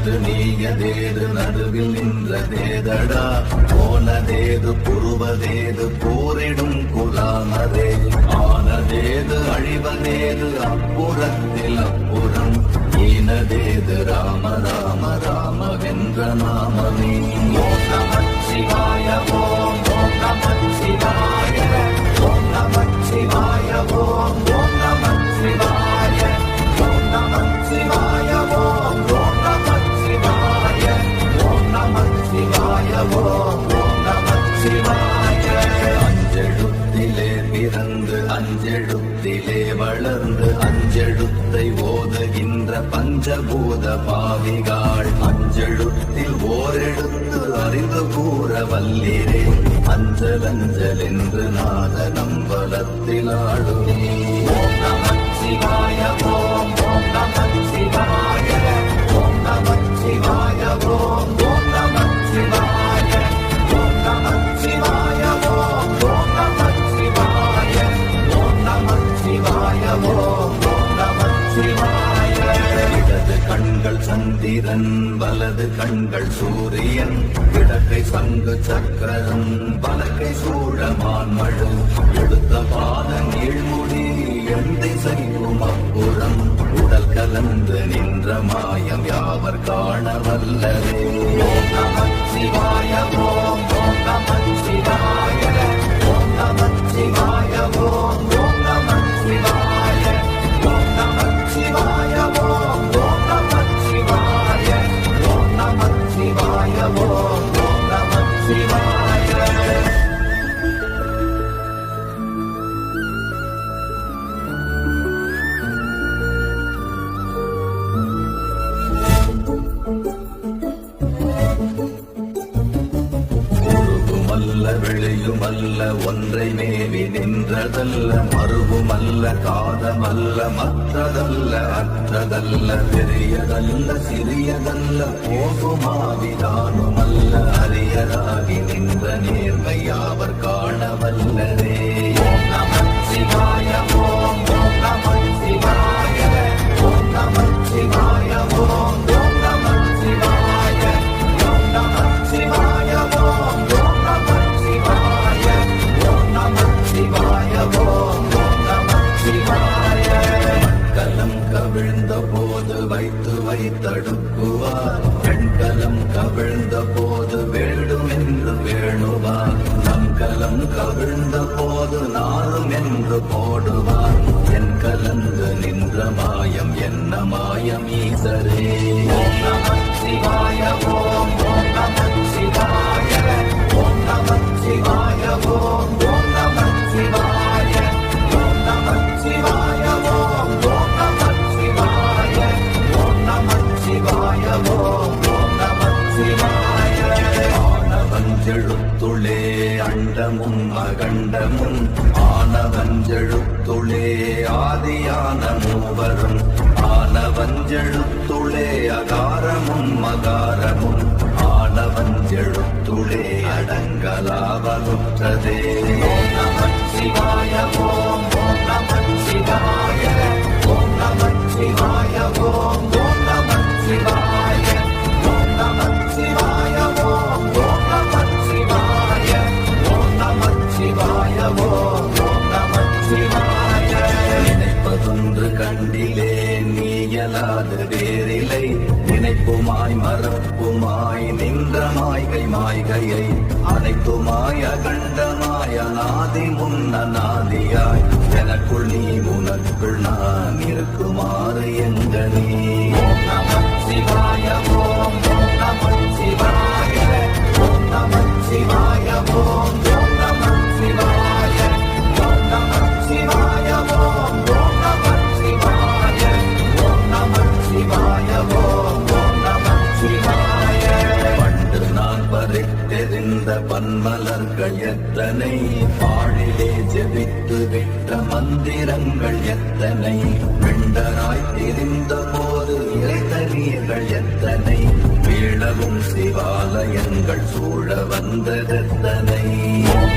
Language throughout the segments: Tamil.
ஆனதேது நீயதேது நடுவில் நின்றதேதடா போனதேது புருவதேது போரிடும் குலாமதே ஆனதேது அழிவதேது அப்புறத்தில் அப்புறம். ஈனதேது ராம ராம ராம வென்ற நாமமே. ஓம் நமச்சிவாய ஓம் ஓம் நமச்சிவாய ஓம் வல்லிரே அஞ்சல் அஞ்சல் என்று நாத நம்பலத்தில் ஆடுமே நமச்சிவாயம் சந்திரன் வலது கண்கள் சூரியன் இடக்கை சங்கு சக்கரம் வலக்கை சூழமான் மழு. எடுத்த பாதன் நீழ்முடி எந்தை செய்யும் அப்புறம் உடல் கலந்து நின்ற மாயம் யாவர் காண வல்லரே சிவாய நமச்சிவாய ஓம் நின்றதல்ல மறுவுமல்ல காதமல்ல மற்றதல்ல அற்றதல்ல பெரியதல்ல சிறியதல்ல போகுமாவிதானுமல்ல அரியதாகி நின்ற நேர்மையாவர் காணவல்லரே. ஓம் நமச்சிவாய ஓம் ஓம் நமச்சிவாய ஓம் ஓம் அகண்டமும் ஆனவஞ்செழுத்துளே ஆதியான மூவரும். ஆனவஞ்செழுத்துளே அகாரமும் மகாரமும். ஆனவஞ்செழுத்துளே அடங்கலாவலுற்றதே. ஓம் நமச்சிவாய ஓம் நமன் சிவாய ஓம் நமன் சிவாய செய்கிறேன் அனைத்துமாய கண்டமாய நாதி முன்ன நாதியாய். எனக்குள் நீ உனக்குள் நான் இருக்குமாறு எங்க நீ. வீழவும் சிவாலயங்கள் சூழ வந்ததெத்தனை ஓம்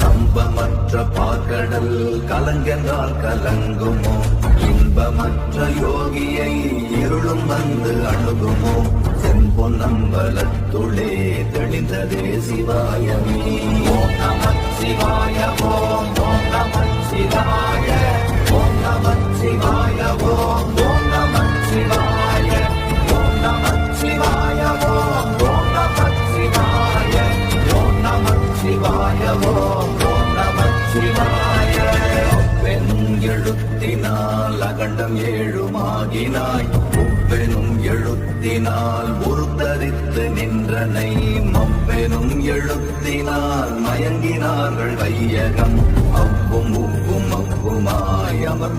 அசங்குமோ பாக்கடல் கலங்கென்றால் கலங்குமோ? இன்பமற்ற யோகியை இருளும் வந்து அணுகுமோ? செம்பொன்னம்பலத்துளே தெளிந்ததே சிவாயமே. ஓம் நம சிவாய ஓம் ஓம் நம சிவாய ஓம் நம சிவாய ஓம் ஓம் நம சிவாய.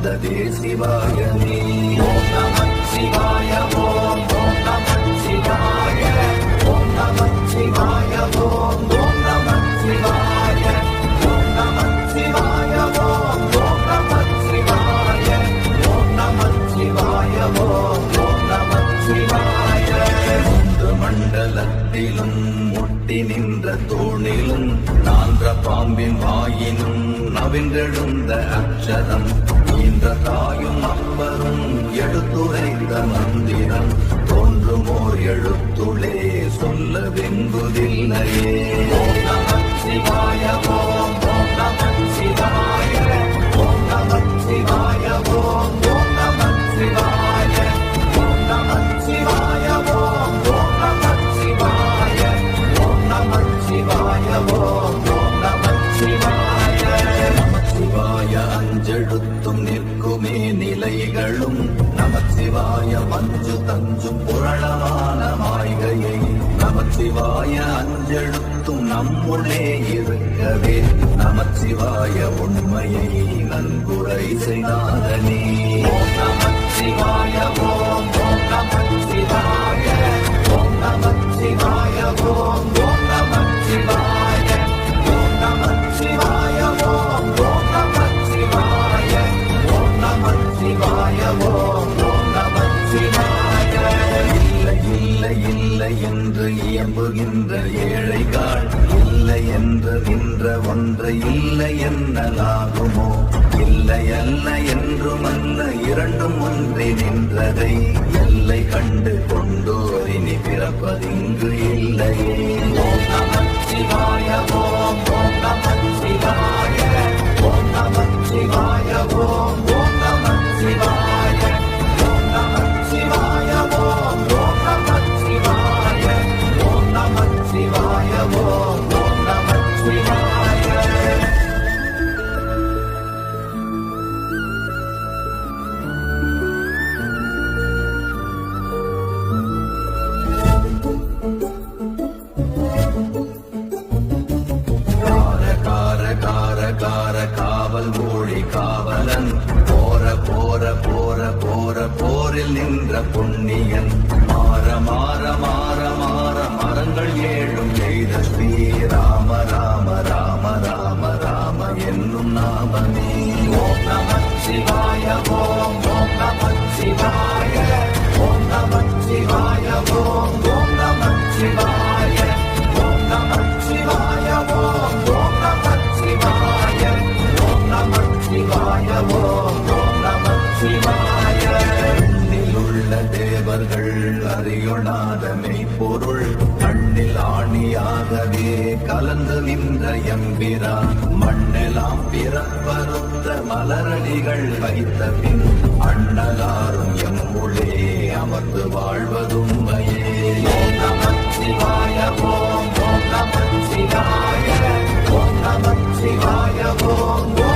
வந்ததே சிவாயமே ஓம் நம சிவாய ஓம் ஓம் நம சிவாய. ஓம் நம சிவாய ஓம் ஓம் நம சிவாய. ஓம் நம சிவாய ஓம் ஓம் நம சிவாய. ஓம் நம சிவாய ஓம் ஓம் நம சிவாய. மூன்று மண்டலத்திலும் முட்டி நின்ற நான்ற பாம்பின் வாயினும் நவின்றெழுந்த அக்ஷரம் இந்த தாயும் அப்பரும் எடுத்துரைத்த மந்திரம் தோன்றுமோர் எழுத்துளே சொல்ல வெங்குதில்லையே ஓம் நம சிவாய ஓம் சிவாய ஓம் சிவாய ஓம் சிவாய ஓம் சிவாய சிவாய அஞ்செழுத்தும் நிலைகளும் நமச்சிவாய மஞ்சு தஞ்சும் புரளமான மாய்கையை நமச்சிவாய அஞ்செழுத்தும் நம்முள்ளே இருக்கவே நமச்சிவாய உண்மையை நன்குரை செய்தாதனே. நமச்சிவாய ஓம் ஒன்று இல்லை லாபமோ இல்லை அல்ல என்றும் அல்ல இரண்டும் ஒன்றி நின்றதை எல்லை கண்டு கொண்டோரினி பிறப்பதிங்கு நாமமே ஓம் நம சிவாய ஓம் ஓம் நம சிவாய ஓம் நம சிவாய ஓம் ஓம் நம சிவாய ஆணியாகவே கலந்து நின்ற எம்பிரான் மண்ணெல்லாம் பிறப்பறுத்த மலரடிகள் வைத்த பின் அண்ணலாரும் எம்முளே அமர்ந்து வாழ்வதும்மையே ஓம் நம சிவாய ஓம் ஓம் நம சிவாய ஓம் சிவாய ஓம்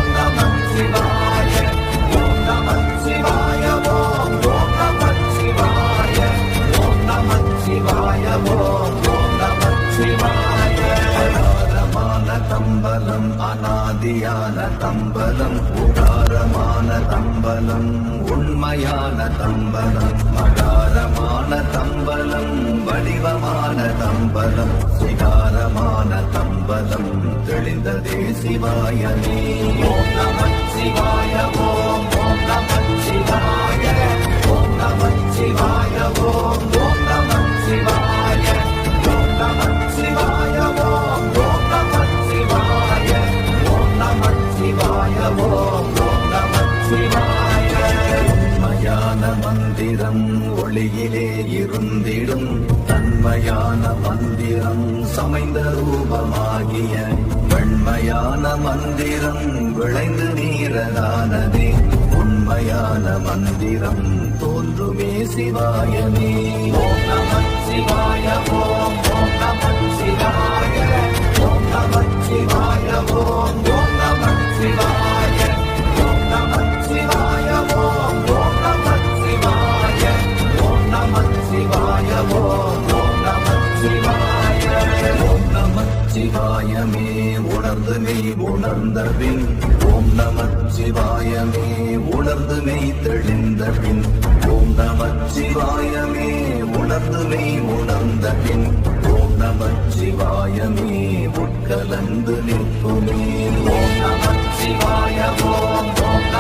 தம்பலம் அநாதியான தம்பலம் உடாரமான தம்பலம் உண்மையான தம்பலம் மடாரமான தம்பலம் வடிவமான தம்பலம் சிகாரமான தம்பலம் தெளிந்ததே சிவாயனே ஓம் நம சிவாய சமைந்த ரூபமாகிய வெண்மையான மந்திரம் விளைந்து நீரதானதே. உண்மையான மந்திரம் தோன்றுமே சிவாயமே. ஓம் நம சிவாய ஓம் ஓம் நம சிவாய ஓம் நம சிவாய ஓம் ஓம் நம சிவாய. சிவாயமே உணர்ந்து மெய் உணர்ந்த பின் ஓம் நம சிவாயமே உணர்ந்து மெய் தெளிந்த பின் ஓம் நம சிவாயமே உணர்ந்து மெய் உணர்ந்த பின் ஓம் நம சிவாயமே உட்கலந்து நிற்புமே. ஓம் நம சிவாயமோ ஓம்